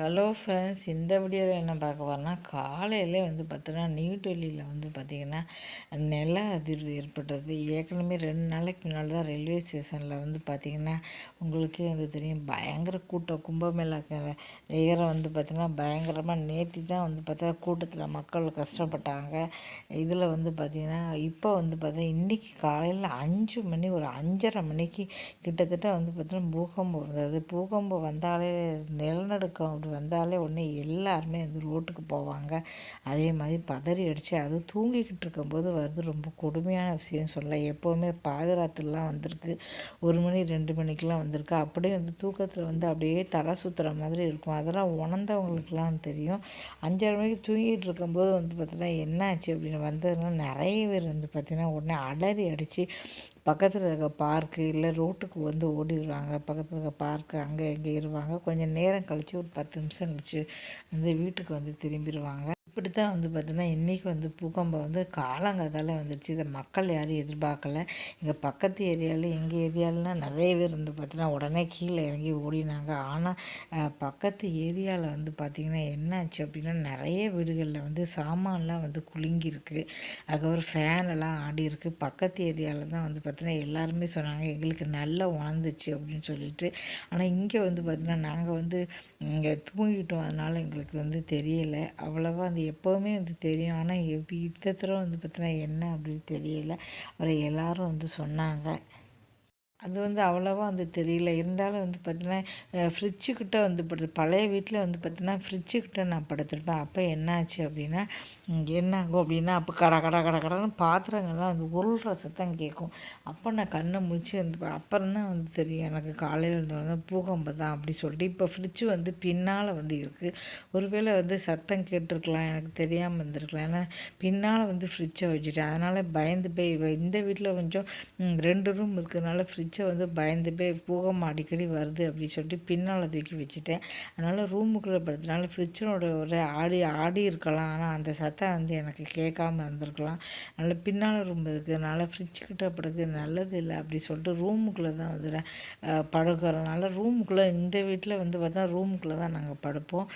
Hello friends இந்த வீடியோவில் என்ன பார்க்க போகிறோம்னா காலையிலே வந்து பார்த்தோன்னா நியூடெல்லியில் வந்து பார்த்திங்கன்னா நில அதிர்வு ஏற்பட்டது. ஏற்கனவே ரெண்டு நாளைக்கு முன்னாடி தான் ரயில்வே ஸ்டேஷனில் வந்து பார்த்திங்கன்னா உங்களுக்கே வந்து தெரியும் பயங்கர கூட்டம் கும்பமேளா நேரம் வந்து பார்த்திங்கன்னா பயங்கரமாக நேற்று தான் வந்து பார்த்தா கூட்டத்தில் மக்கள் கஷ்டப்பட்டாங்க. இதில் வந்து பார்த்திங்கன்னா இப்போ வந்து பார்த்தா இன்றைக்கி காலையில் அஞ்சு மணி ஒரு அஞ்சரை மணிக்கு கிட்டத்தட்ட வந்து பார்த்திங்கன்னா பூகம்பம் வந்தது. பூகம்பம் வந்தாலே நிலநடுக்கம் வந்தாலே உடனே எல்லாருமே வந்து ரோட்டுக்கு போவாங்க. அதே மாதிரி பதறி அடித்து அது தூங்கிக்கிட்டு இருக்கும்போது வருது ரொம்ப கொடுமையான விஷயம் சொல்ல எப்போவுமே பாதுகாத்துலாம் வந்திருக்கு. ஒரு மணி ரெண்டு மணிக்கெலாம் வந்திருக்கு. அப்படியே வந்து தூக்கத்தில் வந்து அப்படியே தலை சுற்றுற மாதிரி இருக்கும். அதெல்லாம் உணர்ந்தவங்களுக்குலாம் தெரியும். அஞ்சரை மணிக்கு தூங்கிட்டு இருக்கும்போது வந்து பார்த்தீங்கன்னா என்ன ஆச்சு அப்படின்னு வந்ததுன்னா நிறைய பேர் வந்து பார்த்திங்கன்னா உடனே அலறி அடித்து பக்கத்தில் இருக்க பார்க்கு இல்லை ரோட்டுக்கு வந்து ஓடிடுவாங்க பக்கத்தில் இருக்க பார்க்கு அங்கே இங்கே இருவாங்க கொஞ்சம் நேரம் கழித்து ஒரு பத்து நிமிஷம் கழித்து வந்து வீட்டுக்கு வந்து திரும்பிடுவாங்க. இப்படி தான் வந்து பார்த்திங்கன்னா இன்றைக்கி வந்து பூகம்பம் வந்து காலங்கத்தால் வந்துடுச்சு இதை மக்கள் யாரும் எதிர்பார்க்கல. எங்கள் பக்கத்து ஏரியாவில் எங்கள் ஏரியாவிலாம் நிறைய பேர் வந்து பார்த்திங்கன்னா உடனே கீழே இறங்கி ஓடினாங்க. ஆனால் பக்கத்து ஏரியாவில் வந்து பார்த்திங்கன்னா என்னாச்சு அப்படின்னா நிறைய வீடுகளில் வந்து சாமான்லாம் வந்து குலுங்கியிருக்கு. அதுக்கப்புறம் ஃபேனெல்லாம் ஆடி இருக்குது பக்கத்து ஏரியாவில் தான் வந்து பார்த்திங்கன்னா எல்லாருமே சொன்னாங்க எங்களுக்கு நல்லா உணர்ந்துச்சு அப்படின்னு சொல்லிட்டு. ஆனால் இங்கே வந்து பார்த்திங்கன்னா நாங்கள் வந்து இங்கே தூங்கிட்டோம். அதனால் எங்களுக்கு வந்து தெரியலை. அவ்வளோவா அந்த எப்போவுமே வந்து தெரியும். ஆனால் எப்படி இந்த தடவை வந்து பார்த்தீங்கன்னா என்ன அப்படின்னு தெரியலை. அப்புறம் எல்லோரும் வந்து சொன்னாங்க. அது வந்து அவ்வளோவா வந்து தெரியல. இருந்தாலும் வந்து பார்த்திங்கன்னா ஃப்ரிட்ஜுக்கிட்ட வந்து படுத்து பழைய வீட்டில் வந்து பார்த்தீங்கன்னா ஃப்ரிட்ஜுக்கிட்ட நான் படுத்துருப்பேன். அப்போ என்னாச்சு அப்படின்னா என்ன ஆகும் அப்படின்னா அப்போ கட கட கட கடன்னு பாத்திரங்கள்லாம் வந்து உருள்ற சத்தம் கேட்கும். அப்போ நான் கண்ணை முடிச்சு வந்து அப்புறம் தான் வந்து தெரியும் எனக்கு காலையில் இருந்தவங்க பூகம்பம் தான் அப்படி சொல்லிட்டு. இப்போ ஃப்ரிட்ஜு வந்து பின்னால் வந்து இருக்குது ஒருவேளை வந்து சத்தம் கேட்டிருக்கலாம் எனக்கு தெரியாமல் இருந்திருக்கலாம். ஏன்னா பின்னால் வந்து ஃப்ரிட்ஜை வச்சுட்டேன். அதனால் பயந்து போய் இந்த வீட்டில் கொஞ்சம் ரெண்டு ரூம் இருக்கிறதுனால ஃப்ரிட்ஜ் ஃப்ரிட்ஜை வந்து பயந்து போய் பூகம் அடிக்கடி வருது அப்படின்னு சொல்லிட்டு பின்னால் தூக்கி வச்சுட்டேன். அதனால் ரூமுக்குள்ளே படுத்தனால ஃப்ரிட்ஜினோட ஒரு ஆடி ஆடி இருக்கலாம். ஆனால் அந்த சத்தம் வந்து எனக்கு கேட்காம இருந்திருக்கலாம். அதனால் பின்னால் ரூம் இருக்கிறதுனால ஃப்ரிட்ஜுக்கிட்ட படுக்கிறது நல்லது இல்லை அப்படி சொல்லிட்டு ரூமுக்குள்ளே தான் வந்து படுக்கிறதுனால ரூமுக்குள்ளே இந்த வீட்டில் வந்து பார்த்தா ரூமுக்குள்ளே தான் நாங்கள் படுப்போம்.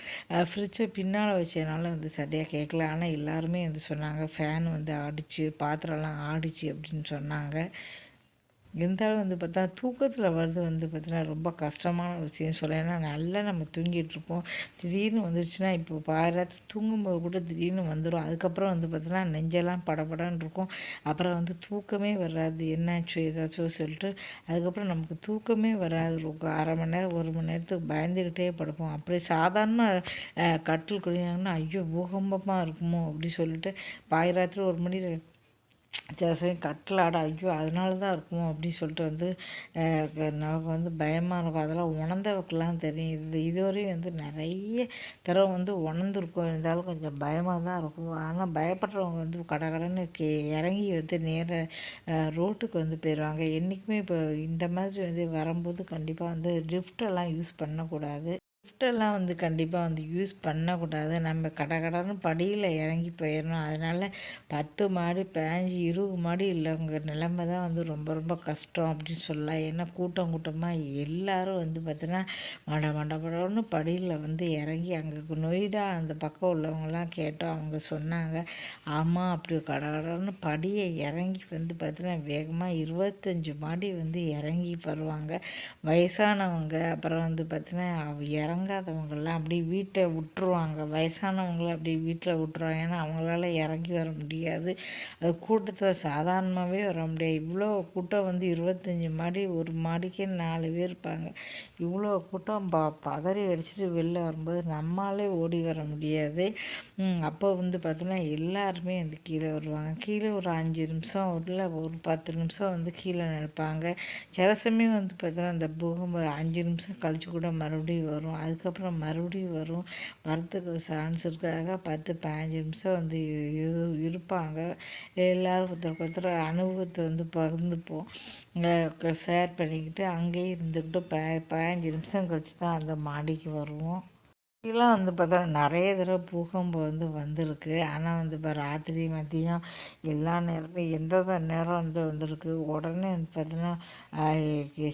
ஃப்ரிட்ஜை பின்னால் வச்சதுனால வந்து சரியாக கேட்கல. ஆனால் எல்லாருமே வந்து சொன்னாங்க ஃபேன் வந்து ஆடிச்சு பாத்திரம்லாம் ஆடிச்சு அப்படின்னு சொன்னாங்க. இருந்தாலும் வந்து பார்த்தா தூக்கத்தில் வருது வந்து பார்த்தீங்கன்னா ரொம்ப கஷ்டமான விஷயம் சொல்ல. ஏன்னா நல்லா நம்ம தூங்கிட்டுருப்போம் திடீர்னு வந்துருச்சுன்னா இப்போ பாராத்து தூங்கும்போது கூட திடீர்னு வந்துடும் அதுக்கப்புறம் வந்து பார்த்தீங்கன்னா நெஞ்செல்லாம் படப்படன்னு இருக்கும். அப்புறம் வந்து தூக்கமே வராது. என்னாச்சோ ஏதாச்சோ சொல்லிட்டு அதுக்கப்புறம் நமக்கு தூக்கமே வராது. இருக்கும் அரை மணி நேரம் ஒரு மணி நேரத்துக்கு பயந்துக்கிட்டே படுப்போம். அப்படியே சாதாரணமாக கட்டில் குடியாங்கன்னா ஐயோ பூகம்பமாக இருக்குமோ அப்படி சொல்லிட்டு பாயிராத்திரி ஒரு மணி சில சமயம் கட்டில் ஐயோ அதனால தான் இருக்குமோ அப்படின்னு சொல்லிட்டு வந்து நமக்கு வந்து பயமாக இருக்கும். அதெல்லாம் உணர்ந்தவக்கெல்லாம் தெரியும். இது இதுவரையும் வந்து நிறைய தடவை வந்து உணர்ந்துருக்கும். இருந்தாலும் கொஞ்சம் பயமாக தான் இருக்கும். ஆனால் பயப்படுறவங்க வந்து கடகடன்னு கே இறங்கி வந்து நேர ரோட்டுக்கு வந்து போயிடுவாங்க. என்றைக்குமே இப்போ இந்த மாதிரி வந்து வரும்போது கண்டிப்பாக வந்து லிஃப்டெல்லாம் யூஸ் பண்ணக்கூடாது. லிஃப்டெல்லாம் வந்து கண்டிப்பாக வந்து யூஸ் பண்ணக்கூடாது. நம்ம கடை கடன்னு படியில் இறங்கி போயிடணும் அதனால் பத்து மாடி பதினஞ்சு இருபது மாடி இல்லைங்க நிலமை தான் வந்து ரொம்ப ரொம்ப கஷ்டம் அப்படின்னு சொல்லலாம். ஏன்னா கூட்டம் கூட்டமாக எல்லோரும் வந்து பார்த்தீங்கன்னா மட மட மடம்னு படியில் வந்து இறங்கி அங்கே நொய்டா அந்த பக்கம் உள்ளவங்களாம் கேட்டோம். அவங்க சொன்னாங்க ஆமாம் அப்படி கடை கடன்னு படியை இறங்கி வந்து பார்த்தீங்கன்னா வேகமாக இருபத்தஞ்சி மாடி வந்து இறங்கி வருவாங்க. வயசானவங்க அப்புறம் வந்து பார்த்தீங்கன்னா இறங்காதவங்கெல்லாம் அப்படியே வீட்டை விட்ருவாங்க வயசானவங்கள அப்படியே வீட்டில் விட்ருவாங்க ஏன்னா அவங்களால இறங்கி வர முடியாது. அது கூட்டத்தில் சாதாரணமாகவே வர முடியாது. இவ்வளோ கூட்டம் வந்து இருபத்தஞ்சி மாடி ஒரு மாடிக்கே நாலு பேர் இருப்பாங்க. இவ்வளோ கூட்டம் ப பதறி அடிச்சுட்டு வெளில வரும்போது நம்மளாலே ஓடி வர முடியாது. அப்போ வந்து பார்த்தோன்னா எல்லாருமே வந்து கீழே வருவாங்க. கீழே ஒரு அஞ்சு நிமிஷம் இல்லை ஒரு பத்து நிமிஷம் வந்து கீழே நினைப்பாங்க சில சமயம் வந்து பார்த்தோன்னா அந்த பூகம்பம் அஞ்சு நிமிஷம் கழித்து கூட மறுபடியும் வரும். அதுக்கப்புறம் மறுபடியும் வரும். வரத்துக்கு சான்ஸ் இருக்காக பத்து பதினஞ்சு நிமிஷம் வந்து இரு இருப்பாங்க. எல்லோரும் ஒருத்தருக்கு ஒருத்தர் அனுபவத்தை வந்து பகிர்ந்துப்போம். ஷேர் பண்ணிக்கிட்டு அங்கேயே இருந்துக்கிட்டு ப பதினஞ்சு நிமிஷம் கழித்து தான் அந்த மாடிக்கு வருவோம். இப்படிலாம் வந்து பார்த்தா நிறைய தடவை பூகம்பம் வந்து வந்திருக்கு. ஆனால் வந்து இப்போ ராத்திரி மதியம் எல்லா நேரமும் எந்தெந்த நேரம் வந்து வந்திருக்கு? உடனே வந்து பார்த்தீங்கன்னா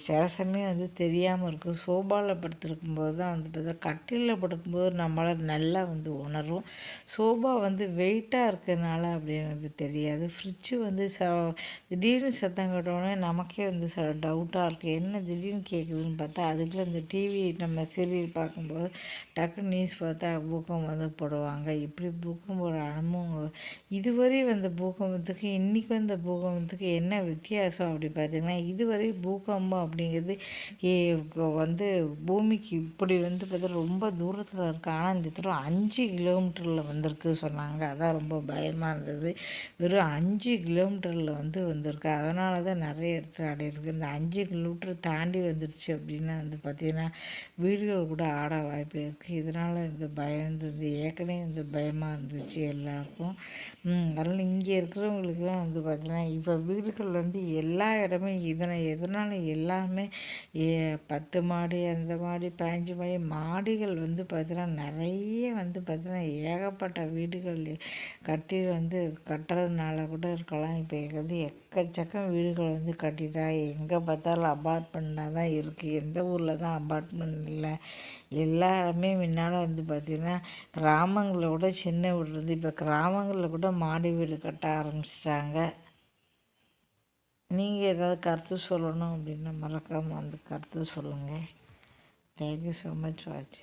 சில சமயம் வந்து தெரியாமல் இருக்கும் சோபாவில் படுத்திருக்கும்போது தான் வந்து பார்த்தா கட்டிலில் படுக்கும்போது நம்மளால் நல்லா வந்து உணரும். சோபா வந்து வெயிட்டாக இருக்கிறதுனால அப்படின்னு தெரியாது. ஃப்ரிட்ஜு வந்து ச திடீர்னு சத்தம் கேட்டோடனே நமக்கே வந்து ச டவுட்டாக இருக்குது என்ன திடீர்னு கேட்குதுன்னு பார்த்தா அதுக்குள்ளே இந்த டிவி நம்ம சீரியல் பார்க்கும்போது டக்கு டக்குன்னு நியூஸ் பார்த்தா பூக்கம் வந்து போடுவாங்க. இப்படி பூக்கம் போடுற அனுபவம் இதுவரை வந்த பூகம்பத்துக்கு இன்றைக்கி வந்த பூகம்பத்துக்கு என்ன வித்தியாசம் அப்படி பார்த்திங்கன்னா இதுவரை பூகம்பம் அப்படிங்கிறது வந்து பூமிக்கு இப்படி வந்து பார்த்தா ரொம்ப தூரத்தில் இருக்குது ஆனால் இந்த தூரம் அஞ்சு கிலோமீட்டரில் வந்திருக்கு சொன்னாங்க. அதான் ரொம்ப பயமாக இருந்தது. வெறும் அஞ்சு கிலோமீட்டரில் வந்து வந்திருக்கு. அதனால தான் நிறைய இடத்துல ஆடி இருக்குது இந்த அஞ்சு கிலோமீட்டர் தாண்டி வந்துடுச்சு அப்படின்னா வந்து பார்த்திங்கன்னா வீடுகள் கூட ஆட வாய்ப்பு இருக்குது இதனால் இந்த பயம் இருந்தது. ஏற்கனவே இந்த பயமாக இருந்துச்சு எல்லாருக்கும். அதனால் இங்கே இருக்கிறவங்களுக்குலாம் வந்து பார்த்தீங்கன்னா இப்போ வீடுகள் வந்து எல்லா இடமும் இதனை எதனால் எல்லாமே ஏ பத்து மாடி அந்த மாடி பதினஞ்சு மாடி மாடிகள் வந்து பார்த்தீங்கன்னா நிறைய வந்து பார்த்தீங்கன்னா ஏகப்பட்ட வீடுகள் கட்டி வந்து கட்டுறதுனால கூட இருக்கலாம். இப்போ வந்து எக்கச்சக்கம் வீடுகள் வந்து கட்டிட்டா எங்கே பார்த்தாலும் அபார்ட்மெண்ட்டாக தான் இருக்குது எந்த ஊரில் தான் அபார்ட்மெண்ட் இல்லை. எல்லாருமே என்னால் வந்து பார்த்திங்கன்னா கிராமங்களில் கூட சின்ன வீடு இருந்து இப்போ கிராமங்களில் கூட மாடி வீடு கட்ட ஆரம்பிச்சிட்டாங்க. நீங்கள் ஏதாவது கருத்து சொல்லணும் அப்படின்னா மறக்காமல் வந்து கருத்து சொல்லுங்கள் தேங்க்யூ ஸோ மச் வாட்ச்